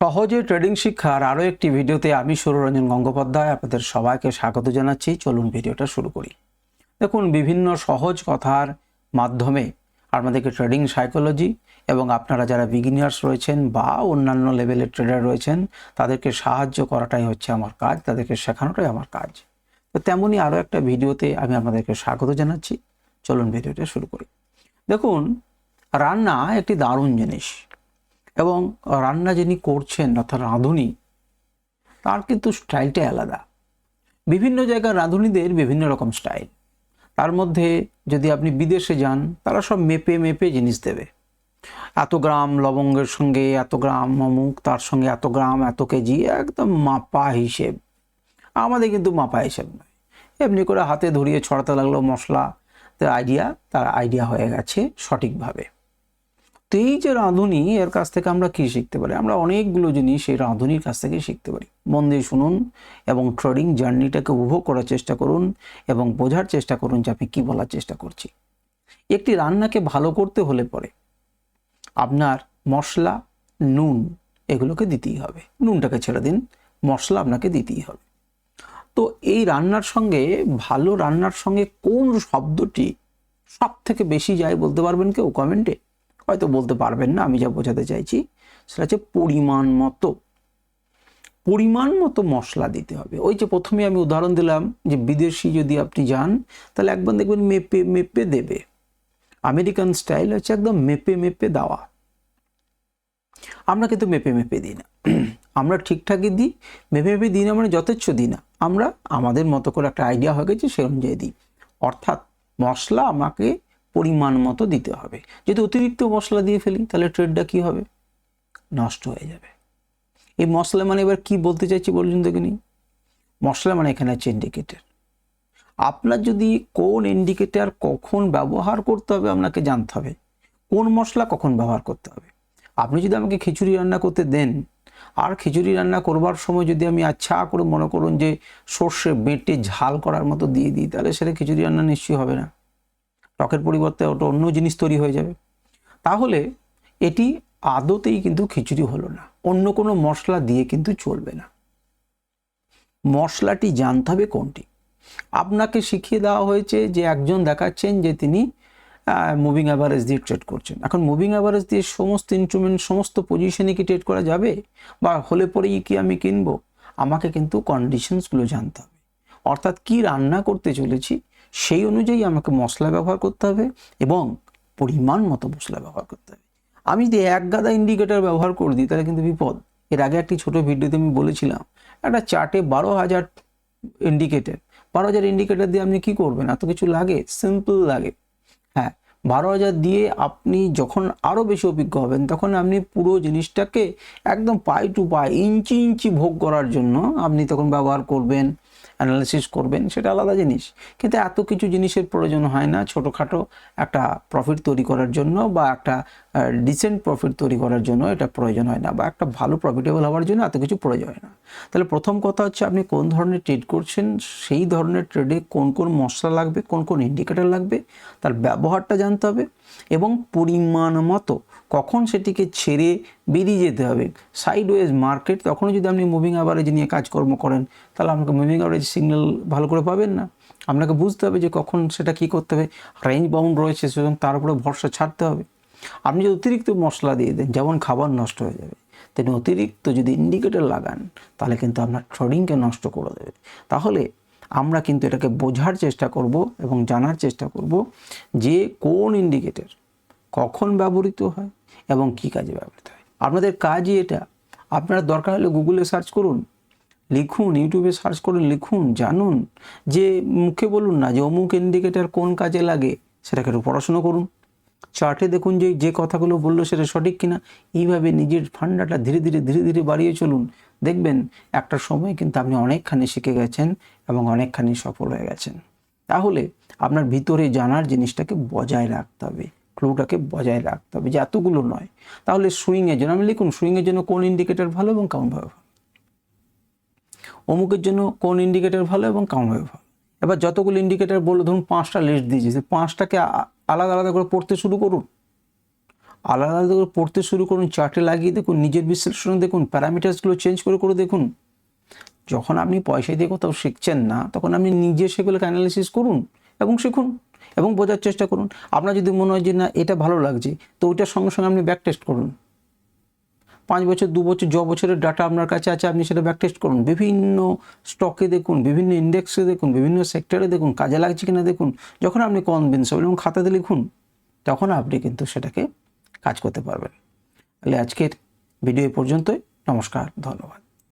সহজে ট্রেডিং শিক্ষার আরও একটি ভিডিওতে আমি সুররঞ্জন গঙ্গোপাধ্যায় আপনাদের সবাইকে স্বাগত জানাচ্ছি। চলুন ভিডিওটা শুরু করি। দেখুন, বিভিন্ন সহজ কথার মাধ্যমে আমাদেরকে ট্রেডিং সাইকোলজি এবং আপনারা যারা বিগিনিয়ার্স রয়েছেন বা অন্যান্য লেভেলের ট্রেডার রয়েছেন, তাদেরকে সাহায্য করাটাই হচ্ছে আমার কাজ, তাদেরকে শেখানোটাই আমার কাজ। তো তেমনই আরও একটা ভিডিওতে আমি আপনাদেরকে স্বাগত জানাচ্ছি। চলুন ভিডিওটা শুরু করি। দেখুন, রান্না একটি দারুণ জিনিস। এবং রান্না যিনি করছেন, অর্থাৎ রাঁধুনি, তার কিন্তু স্টাইলটাই আলাদা। বিভিন্ন জায়গার রাঁধুনিদের বিভিন্ন রকম স্টাইল। তার মধ্যে যদি আপনি বিদেশে যান, তারা সব মেপে মেপে জিনিস দেবে। এত গ্রাম লবঙ্গের সঙ্গে এত গ্রাম অমুক, তার সঙ্গে এত গ্রাম, এত কেজি, একদম মাপা হিসেব। আমাদের কিন্তু মাপা হিসেব নয়। এমনি করে হাতে ধরিয়ে ছড়াতে লাগল মশলা আইডিয়া তার আইডিয়া হয়ে গেছে সঠিকভাবে। এই যে রাঁধুনি, এর কাছ থেকে আমরা কি শিখতে পারি? আমরা অনেকগুলো জিনিস এই রাঁধুনির কাছ থেকে শিখতে পারি। মন দিয়ে শুনুন এবং ট্রেডিং জার্নিটাকে উপভোগ করার চেষ্টা করুন এবং বোঝার চেষ্টা করুন যে আমি কী বলার চেষ্টা করছি। একটি রান্নাকে ভালো করতে হলে পরে আপনার মশলা, নুন এগুলোকে দিতেই হবে। নুনটাকে ছেড়ে দিন, মশলা আপনাকে দিতেই হবে। তো এই রান্নার সঙ্গে, ভালো রান্নার সঙ্গে কোন শব্দটি সব থেকে বেশি যায় বলতে পারবেন কেউ কমেন্টে? হয়তো বলতে পারবেন না, আমি যা বোঝাতে চাইছি। সেটা হচ্ছে পরিমাণ মতো। পরিমাণ মতো মশলা দিতে হবে। ওই যে প্রথমে আমি উদাহরণ দিলাম যে বিদেশি যদি আপনি যান, তাহলে একবার দেখবেন মেপে মেপে দেবে। আমেরিকান স্টাইল হচ্ছে একদম মেপে মেপে দেওয়া। আমরা কিন্তু মেপে মেপে দিই না। আমরা ঠিকঠাকই দিই, মেপে মেপে দিই না মানে যথেচ্ছ দিই না। আমরা আমাদের মতো করে একটা আইডিয়া হয়ে গেছে সে অনুযায়ী দিই। অর্থাৎ মশলা আমাকে পরিমাণ মতো দিতে হবে। যদি অতিরিক্ত মশলা দিয়ে ফেলি, তাহলে ট্রেডটা কি হবে? নষ্ট হয়ে যাবে। এই মশলা মানে এবার কি বলতে চাইছি বলুন দেখিনি মশলা মানে এখানে হচ্ছে ইন্ডিকেটার আপনার যদি কোন ইন্ডিকেটার কখন ব্যবহার করতে হবে, আপনাকে জানতে হবে। কোন মশলা কখন ব্যবহার করতে হবে। আপনি যদি আমাকে খিচুড়ি রান্না করতে দেন, আর খিচুড়ি রান্না করবার সময় যদি আমি আচ্ছা করে মনে করুন যে সর্ষে বেটে ঝাল করার মতো দিয়ে দিই, তাহলে সেটা খিচুড়ি রান্না নিশ্চয়ই হবে না। টকের পরিবর্তে ওটা অন্য জিনিস তৈরি হয়ে যাবে। তাহলে এটি আদতেই কিন্তু খিচুড়ি হলো না। অন্য কোনো মশলা দিয়ে কিন্তু চলবে না। মশলাটি জানতে হবে কোনটি। আপনাকে শিখিয়ে দেওয়া হয়েছে যে একজন দেখাচ্ছেন যে তিনি মুভিং অ্যাভারেজ দিয়ে ট্রেড করছেন। এখন মুভিং অ্যাভারেজ দিয়ে সমস্ত ইনস্ট্রুমেন্ট সমস্ত পজিশনে কি ট্রেড করা যাবে? বা হলে পরেই কি আমি কিনবো? আমাকে কিন্তু কন্ডিশনসগুলো জানতে হবে। অর্থাৎ কি রান্না করতে চলেছি? সেই অনুযায়ী আমাকে মশলা ব্যবহার করতে হবে এবং পরিমাণ মতো মশলা ব্যবহার করতে হবে। আমি যদি এক গাদা ইন্ডিকেটার ব্যবহার করে দিই, তাহলে কিন্তু বিপদ। এর আগে একটি ছোট ভিডিওতে আমি বলেছিলাম, একটা চার্টে বারো হাজার ইন্ডিকেটার বারো হাজার ইন্ডিকেটার দিয়ে আপনি কি করবেন? এত কিছু লাগে সিম্পল লাগে। হ্যাঁ বারো হাজার দিয়ে আপনি যখন আরও বেশি অভিজ্ঞ হবেন, তখন আপনি পুরো জিনিসটাকে একদম পাই টু পাই, ইঞ্চি ইঞ্চি ভোগ করার জন্য আপনি তখন ব্যবহার করবেন। অ্যানালিসিস করবেন, সেটা আলাদা জিনিস। কিন্তু এত কিছু জিনিসের প্রয়োজন হয় না ছোটোখাটো একটা প্রফিট তৈরি করার জন্য বা একটা ডিসেন্ট প্রফিট তৈরি করার জন্য এটা প্রয়োজন হয় না বা একটা ভালো প্রফিটেবল হওয়ার জন্য এত কিছু প্রয়োজন হয় না। তাহলে প্রথম কথা হচ্ছে আপনি কোন ধরনের ট্রেড করছেন, সেই ধরনের ট্রেডে কোন কোন মশলা লাগবে, কোন কোন ইন্ডিকেটার লাগবে, তার ব্যবহারটা জানতে হবে এবং পরিমাণ মতো কখন সেটিকে ছেড়ে বেরিয়ে যেতে হবে। সাইড ওয়েজ মার্কেট তখনও যদি আপনি মুভিং অ্যাভারেজ নিয়ে কাজকর্ম করেন, তাহলে আপনাকে মুভিং অ্যাভারেজ সিগন্যাল ভালো করে পাবেন না। আপনাকে বুঝতে হবে যে কখন সেটা কী করতে হবে। রেঞ্জ বাউন্ড রয়েছে, সুতরাং তার উপরে ভরসা ছাড়তে হবে। আপনি যদি অতিরিক্ত মশলা দিয়ে দেন, যেমন খাবার নষ্ট হয়ে যাবে, তেমনি অতিরিক্ত যদি ইন্ডিকেটর লাগান, তাহলে কিন্তু আপনার ট্রেডিংকে নষ্ট করে দেবে। তাহলে আমরা কিন্তু এটাকে বোঝার চেষ্টা করব এবং জানার চেষ্টা করব যে কোন ইন্ডিকেটর কখন ব্যবহৃত হয় এবং কী কাজে ব্যবহৃত হয়। আপনাদের কাজই এটা। আপনারা দরকার হলে গুগলে সার্চ করুন, লিখুন ইউটিউবে সার্চ করুন লিখুন, জানুন, যে মুখে বলুন না, যে অমুক ইন্ডিকেটার কোন কাজে লাগে, সেটাকে একটু পড়াশুনো করুন। চার্টে দেখুন যে যে কথাগুলো বলল সেটা সঠিক কিনা। এইভাবে নিজের ফান্ডাটা ধীরে ধীরে ধীরে ধীরে বাড়িয়ে চলুন। দেখবেন একটা সময় কিন্তু আপনি অনেকখানি শিখে গেছেন এবং অনেকখানি সফল হয়ে গেছেন। তাহলে আপনার ভিতরে জানার জিনিসটাকে বজায় রাখতে হবে। ক্লুটাকে বজায় রাখতে হবে যে এতগুলো নয়। তাহলে সুইংয়ের জন্য, আমি লিখুন, সুইংয়ের জন্য কোন ইন্ডিকেটর ভালো এবং কেমনভাবে ভালো? অমুকের জন্য কোন ইন্ডিকেটর ভালো এবং কেমনভাবে ভালো? এবার যতগুলো ইন্ডিকেটর বলল, ধরুন পাঁচটা লিস্ট দিয়েছি পাঁচটাকে আলাদা আলাদা করে পড়তে শুরু করুন। আলাদা আলাদা করে পড়তে শুরু করুন চার্টে লাগিয়ে দেখুন, নিজের বিশ্লেষণ দেখুন প্যারামিটার্সগুলো চেঞ্জ করে করে দেখুন। যখন আপনি পয়সা দিয়ে কোথাও শিখছেন না, তখন আপনি নিজে সেগুলোকে অ্যানালিসিস করুন এবং শিখুন। এবং বোঝার চেষ্টা করুন। আপনার যদি মনে হয় যে না, এটা ভালো লাগছে, তো ওইটার সঙ্গে সঙ্গে আপনি ব্যাক টেস্ট করুন। পাঁচ বছর, দু বছর য বছরের ডাটা আপনার কাছে আছে, আপনি সেটা ব্যাক টেস্ট করুন। বিভিন্ন স্টকে দেখুন, বিভিন্ন ইন্ডেক্সে দেখুন, বিভিন্ন সেক্টরে দেখুন, কাজে লাগছে কিনা দেখুন। যখন আপনি কনভিন্স হবেন এবং খাতাতে লিখুন, তখন আপনি কিন্তু সেটাকে কাজ করতে পারবেন। তাহলে আজকের ভিডিও পর্যন্তই। নমস্কার, ধন্যবাদ।